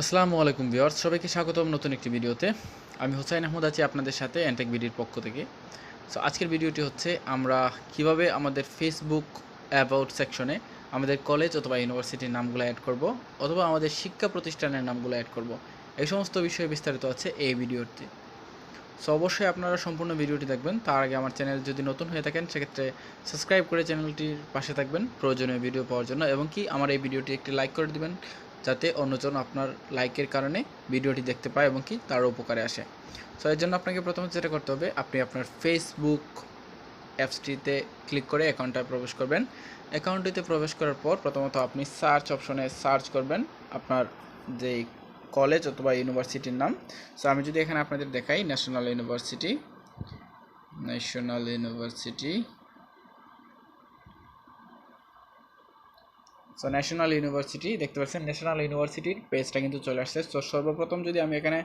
আসসালামু আলাইকুম ভিউয়ার্স, সবাইকে স্বাগতম নতুন একটি ভিডিওতে। আমি হোসাইন আহমদ আছি আপনাদের সাথে অ্যান্টেক বিডির পক্ষ থেকে। সো আজকের ভিডিওটি হচ্ছে আমরা কীভাবে আমাদের ফেসবুক অ্যাবাউট সেকশনে আমাদের কলেজ অথবা ইউনিভার্সিটির নামগুলো অ্যাড করব অথবা আমাদের শিক্ষা প্রতিষ্ঠানের নামগুলো অ্যাড করব। এই সমস্ত বিষয়ে বিস্তারিত আছে এই ভিডিওতে। সো অবশ্যই আপনারা সম্পূর্ণ ভিডিওটি দেখবেন। তার আগে আমার চ্যানেল যদি নতুন হয়ে থাকেন, সেক্ষেত্রে সাবস্ক্রাইব করে চ্যানেলটির পাশে থাকবেন। প্রয়োজনীয় ভিডিও পাওয়ার জন্য এবং কি আমার এই ভিডিওটি একটি লাইক করে দিবেন। যাতে অন্যজন আপনার লাইকের কারণে ভিডিওটি দেখতে পায় এবং কি তার উপকারে আসে। সো এর জন্য আপনাকে প্রথমে যেটা করতে হবে, আপনি আপনার ফেসবুক অ্যাপসটিতে ক্লিক করে অ্যাকাউন্টটায় প্রবেশ করবেন। অ্যাকাউন্টটিতে প্রবেশ করার পর প্রথমত আপনি সার্চ অপশনে সার্চ করবেন আপনার যে কলেজ অথবা ইউনিভার্সিটির নাম। সো আমি যদি এখানে আপনাদের দেখাই national university national university so national university দেখতে পাচ্ছেন ন্যাশনাল ইউনিভার্সিটির পেজটা কিন্তু চলে আসছে। সো সর্বপ্রথম যদি আমি এখানে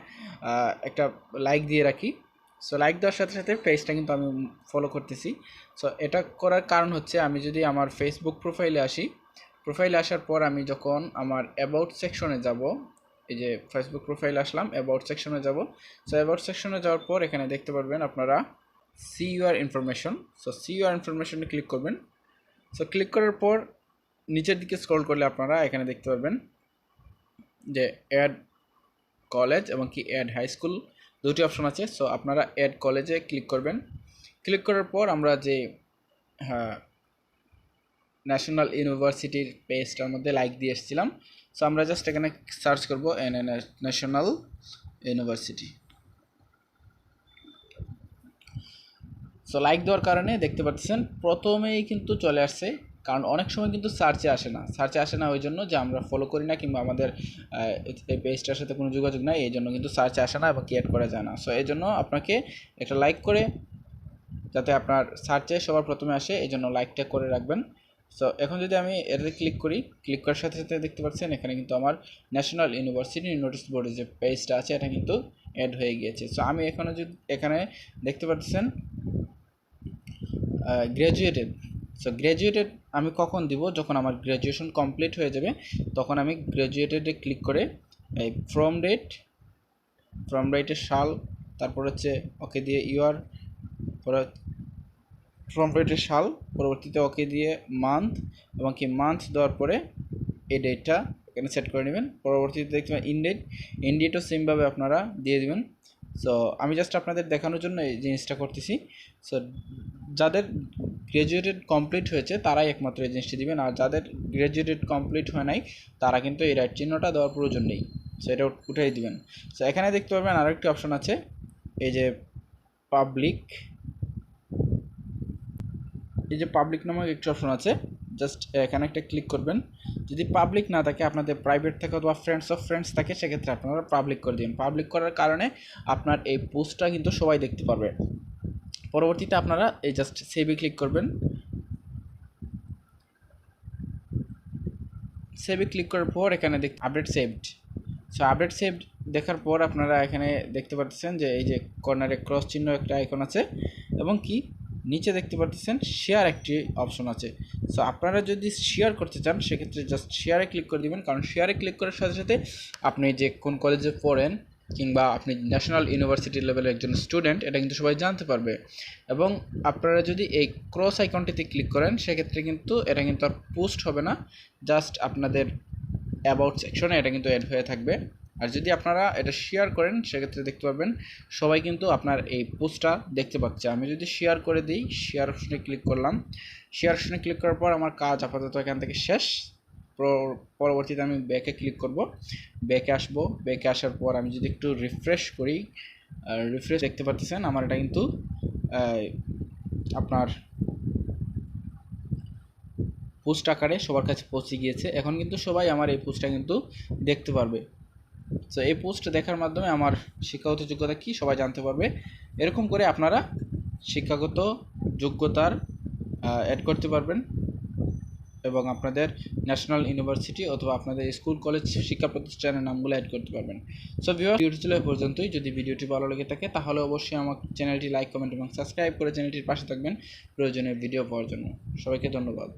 একটা লাইক দিয়ে রাখি। সো লাইক দেওয়ার সাথে সাথে পেজটা কিন্তু আমি ফলো করতেছি। সো এটা করার কারণ হচ্ছে আমি যদি আমার ফেসবুক প্রোফাইলে আসি প্রোফাইলে আসার পর আমি যখন আমার অ্যাবাউট সেকশনে যাব, এই যে ফেসবুক প্রোফাইলে আসলাম অ্যাবাউট সেকশনে যাব। সো অ্যাবাউট সেকশনে যাওয়ার পর এখানে দেখতে পারবেন আপনারা see your information so see your ইনফরমেশনে click করবেন। সো ক্লিক করার পর নিচের দিকে স্ক্রল করলে আপনারা এখানে দেখতে পারবেন যে অ্যাড কলেজ এবং কি অ্যাড হাই স্কুল দুটি অপশন আছে। সো আপনারা অ্যাড কলেজে ক্লিক করবেন। ক্লিক করার পর আমরা যে ন্যাশনাল ইউনিভার্সিটির পেজটার মধ্যে লাইক দিয়ে এসেছিলাম। সো আমরা জাস্ট এখানে সার্চ করব N national university so like দেওয়ার কারণে দেখতে পাচ্ছেন প্রথমেই কিন্তু চলে আসছে কারণ অনেক সময় কিন্তু সার্চে আসে না। সার্চে আসে না ওই জন্য যে আমরা ফলো করি না কিংবা আমাদের এই পেজটার সাথে কোনো যোগাযোগ নাই, এই জন্য কিন্তু সার্চে আসে না বা ক্রিয়েট করা যায় না। সো এই জন্য আপনাকে একটা লাইক করে যাতে আপনার সার্চে সবার প্রথমে আসে, এই জন্য লাইকটা করে রাখবেন। সো এখন যদি আমি এটাতে ক্লিক করি ক্লিক করার সাথে সাথে দেখতে পাচ্ছেন এখানে কিন্তু আমার ন্যাশনাল ইউনিভার্সিটি নোটিশ বোর্ডের যে পেজটা আছে, এটা কিন্তু অ্যাড হয়ে গিয়েছে। সো আমি এখানে যদি, এখানে দেখতে পাচ্ছেন গ্র্যাজুয়েটেড সো গ্র্যাজুয়েটেড আমি কখন দিব? যখন আমার গ্র্যাজুয়েশন কমপ্লিট হয়ে যাবে, তখন আমি গ্র্যাজুয়েটেডে ক্লিক করে, এই ফ্রম ডেট ফ্রম ডেটের সাল, তারপর হচ্ছে ওকে দিয়ে ইউআর ফ্রম ডেটের সাল, পরবর্তীতে ওকে দিয়ে মান্থ এবং কি মান্থ দেওয়ার পরে এই ডেটটা এখানে সেট করে নেবেন। পরবর্তীতে দেখতে পাবেন ইনডেট ইনডেটও সেমভাবে আপনারা দিয়ে দেবেন। সো আমি জাস্ট আপনাদের দেখানোর জন্য এই জিনিসটা করতেছি। সো যাদের গ্র্যাজুয়েটেড কমপ্লিট হয়েছে, তারাই একমাত্র এই জিনিসটি দিবেন। আর যাদের গ্র্যাজুয়েটেড কমপ্লিট হয় নাই, তারা কিন্তু এই রাইট চিহ্নটা দেওয়ার প্রয়োজন নেই। সো এটা উঠাই দিবেন। সো এখানে দেখতে পাবেন আরেকটি অপশন আছে। এই যে পাবলিক এই যে পাবলিক নামক একটি অপশন আছে। জাস্ট এখানে একটা ক্লিক করবেন। যদি পাবলিক না থাকে, আপনাদের প্রাইভেট থাকে অথবা ফ্রেন্ডস অফ ফ্রেন্ডস থাকে, সেক্ষেত্রে আপনারা পাবলিক করে দিন পাবলিক করার কারণে আপনার এই পোস্টটা কিন্তু সবাই দেখতে পারবে। পরবর্তীতে আপনারা এই জাস্ট সেভে ক্লিক করবেন। সেভে ক্লিক করার পর এখানে দেখ update saved so update saved দেখার পর আপনারা এখানে দেখতে পাচ্ছেন যে, এই যে কর্নারে ক্রস চিহ্ন একটা আইকন আছে। এবং কি? নিচে দেখতে পাচ্ছেন শেয়ার একটি অপশন আছে। সো আপনারা যদি শেয়ার করতে চান, সেক্ষেত্রে জাস্ট শেয়ারে ক্লিক করে দিবেন। কারণ শেয়ারে ক্লিক করার সাথে সাথে আপনি যে কোন কলেজে পড়েন কিংবা আপনি ন্যাশনাল ইউনিভার্সিটি লেভেলের একজন স্টুডেন্ট এটা কিন্তু সবাই জানতে পারবে। এবং আপনারা যদি এই ক্রস আইকনটিতে ক্লিক করেন, সেক্ষেত্রে কিন্তু এটা কিন্তু আর পোস্ট হবে না। জাস্ট আপনাদের অ্যাবাউট সেকশনে এটা কিন্তু অ্যাড হয়ে থাকবে। আর যদি আপনারা এটা শেয়ার করেন, সেক্ষেত্রে দেখতে পাবেন সবাই কিন্তু আপনার এই পোস্টটা দেখতে পাচ্ছে। আমি যদি শেয়ার করে দিই শেয়ার অপশনে ক্লিক করলাম। শেয়ার অপশনে ক্লিক করার পর আমার কাজ আপাতত এখান থেকে শেষ। পর- পরবর্তীতে আমি ব্যাকে ক্লিক করব। ব্যাকে আসব। ব্যাকে আসার পর আমি যদি একটু রিফ্রেশ করি রিফ্রেশ দেখতে পাচ্ছেন, আমার এটা কিন্তু আপনার পোস্ট আকারে সবার কাছে পৌঁছে গিয়েছে। এখন কিন্তু সবাই আমার এই পোস্টটা কিন্তু দেখতে পারবে। সো এই পোস্ট দেখার মাধ্যমে আমার শিক্ষাগত যোগ্যতা কী সবাই জানতে পারবে। এরকম করে আপনারা শিক্ষাগত যোগ্যতার অ্যাড করতে পারবেন এবং আপনাদের ন্যাশনাল ইউনিভার্সিটি অথবা আপনাদের স্কুল কলেজ শিক্ষা প্রতিষ্ঠানের নামগুলো অ্যাড করতে পারবেন। সো ভিউয়ার ভিডিওটি ছিল পর্যন্তই। যদি ভিডিওটি ভালো লেগে থাকে, তাহলে অবশ্যই আমার চ্যানেলটি লাইক কমেন্ট এবং সাবস্ক্রাইব করে চ্যানেলটির পাশে থাকবেন প্রয়োজনীয় ভিডিও পাওয়ার জন্য। সবাইকে ধন্যবাদ।